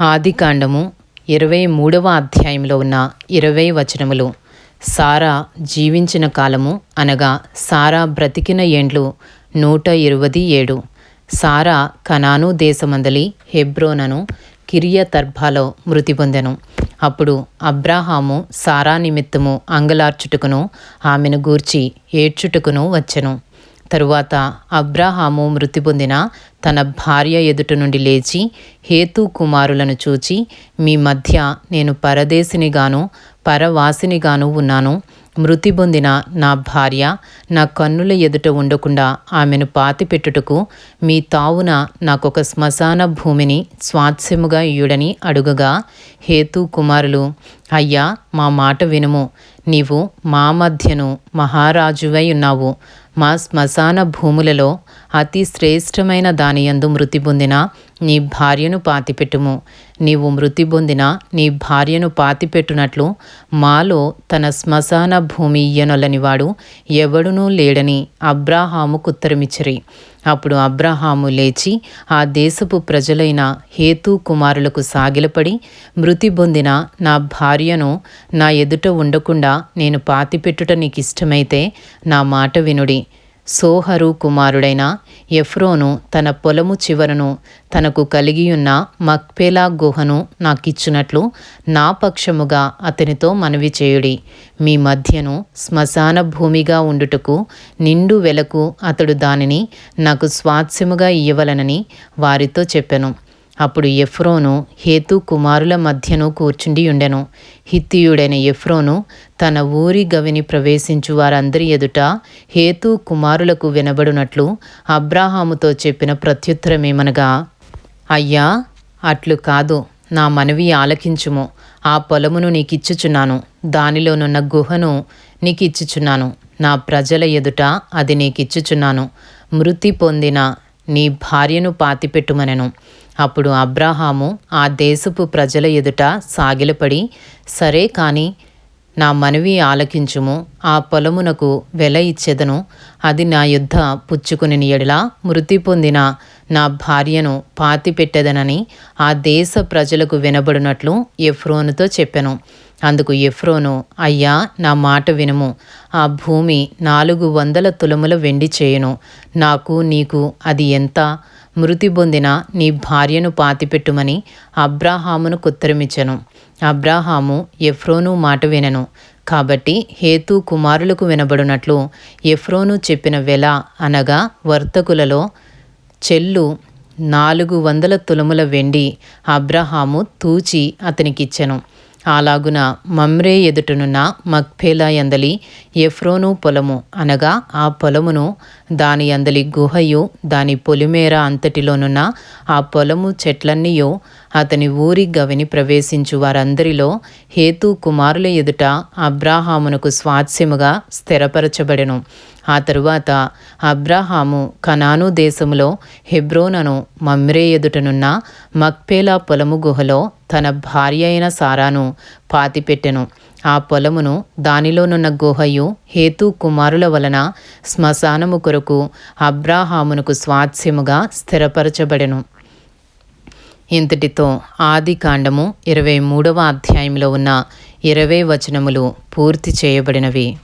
ఆదికాండము ఇరవై మూడవ అధ్యాయంలో ఉన్న ఇరవై వచనములు. సారా జీవించిన కాలము అనగా సారా బ్రతికిన ఏండ్లు నూట ఇరవది ఏడు. సారా కనాను దేశమందలి హెబ్రోనను కిరియతర్భాలో మృతి పొందెను. అప్పుడు అబ్రాహాము సారా నిమిత్తము అంగలార్చుటకును ఆమెను గూర్చి ఏడ్చుటకును వచ్చెను. తరువాత అబ్రాహాము మృతి పొందిన తన భార్య ఎదుట నుండి లేచి హేతు కుమారులను చూచి మీ మధ్య నేను పరదేశినిగాను పరవాసినిగాను ఉన్నాను. మృతి పొందిన నా భార్య నా కన్నుల ఎదుట ఉండకుండా ఆమెను పాతిపెట్టుటకు మీ తావున నాకొక శ్మశాన భూమిని స్వాస్యముగా ఇయుడని అడుగగా హేతు కుమారులు అయ్యా మా మాట వినుము. నీవు మా మధ్యను మహారాజువై ఉన్నావు. మా శ్మశాన భూములలో అతి శ్రేష్టమైన దానియందు మృతి పొందిన నీ భార్యను పాతిపెట్టుము. నీవు మృతి పొందిన నీ భార్యను పాతిపెట్టునట్లు మాలో తన శ్మశాన భూమి ఇయ్యనొలనివాడు ఎవడునూ లేడని అబ్రాహాము కుత్తరమిచ్చిరి అప్పుడు అబ్రహాము లేచి ఆ దేశపు ప్రజలైన హేతు కుమారులకు సాగిలపడి మృతి పొందిన నా భార్యను నా ఎదుట ఉండకుండా నేను పాతిపెట్టుట నీకు ఇష్టమైతే నా మాట వినుడి. సోహరు కుమారుడైన ఎఫ్రోను తన పొలము చివరను తనకు కలిగియున్న మక్పేలా గుహను నాకిచ్చినట్లు నా పక్షముగా అతనితో మనవి చేయుడి. మీ మధ్యను శ్మశాన భూమిగా ఉండుటకు నిండు వెలకు అతడు దానిని నాకు స్వాస్యముగా ఇయ్యవలనని వారితో చెప్పెను. అప్పుడు ఎఫ్రోను హేతు కుమారుల మధ్యను కూర్చుండి ఉండెను. హిత్తియుడైన ఎఫ్రోను తన ఊరి గవిని ప్రవేశించు వారందరి ఎదుట హేతు కుమారులకు వినబడునట్లు అబ్రాహాముతో చెప్పిన ప్రత్యుత్తరమేమనగా అయ్యా అట్లు కాదు. నా మనవి ఆలకించుము. ఆ పొలమును నీకిచ్చుచున్నాను. దానిలోనున్న గుహను నీకిచ్చుచున్నాను. నా ప్రజల ఎదుట అది నీకిచ్చుచున్నాను. మృతి పొందిన నీ భార్యను పాతిపెట్టుమనెను. అప్పుడు అబ్రాహాము ఆ దేశపు ప్రజల ఎదుట సాగిలపడి సరే కాని నా మనవి ఆలకించుము ఆ పొలమునకు వెల ఇచ్చెదను అది నా యుద్ధ పుచ్చుకుని ఎడలా మృతి పొందిన నా భార్యను పాతిపెట్టెదనని ఆ దేశ ప్రజలకు వినబడినట్లు ఎఫ్రోనుతో చెప్పెను. అందుకు ఎఫ్రోను అయ్యా నా మాట వినుము. ఆ భూమి నాలుగు వందల తులముల వెండి చేయును. నాకు నీకు అది ఎంత? మృతి పొందిన నీ భార్యను పాతిపెట్టుమని అబ్రాహామును కుత్తరమిచ్చెను. అబ్రాహాము ఎఫ్రోను మాట వినెను. కాబట్టి హేతు కుమారులకు వినబడినట్లు ఎఫ్రోను చెప్పిన వెల అనగా వర్తకులలో చెల్లు నాలుగు వందల తులముల వెండి అబ్రహాము తూచి అతనికిచ్చెను. అలాగున మమ్రే ఎదుటనున్న మక్ఫేలా ఎందలి ఎఫ్రోను పొలము అనగా ఆ పొలమును దాని అందలి గుహయు దాని పొలిమేర అంతటిలోనున్న ఆ పొలము చెట్లన్నీయో అతని ఊరి గవిని ప్రవేశించు వారందరిలో హేతు కుమారుల ఎదుట అబ్రాహామునకు స్వాస్యముగా స్థిరపరచబడెను. ఆ తరువాత అబ్రాహాము కనాను దేశములో హెబ్రోనను మమ్రే ఎదుటనున్న మక్పేలా పొలము గుహలో తన భార్య అయిన సారాను పాతిపెట్టెను. ఆ పొలమును దానిలోనున్న గుహయు హేతు కుమారుల వలన శ్మశానము కొరకు అబ్రాహామునకు స్వాస్యముగా స్థిరపరచబడెను. ఇంతటితో ఆది కాండము ఇరవై మూడవ అధ్యాయంలో ఉన్న ఇరవై వచనములు పూర్తి చేయబడినవి.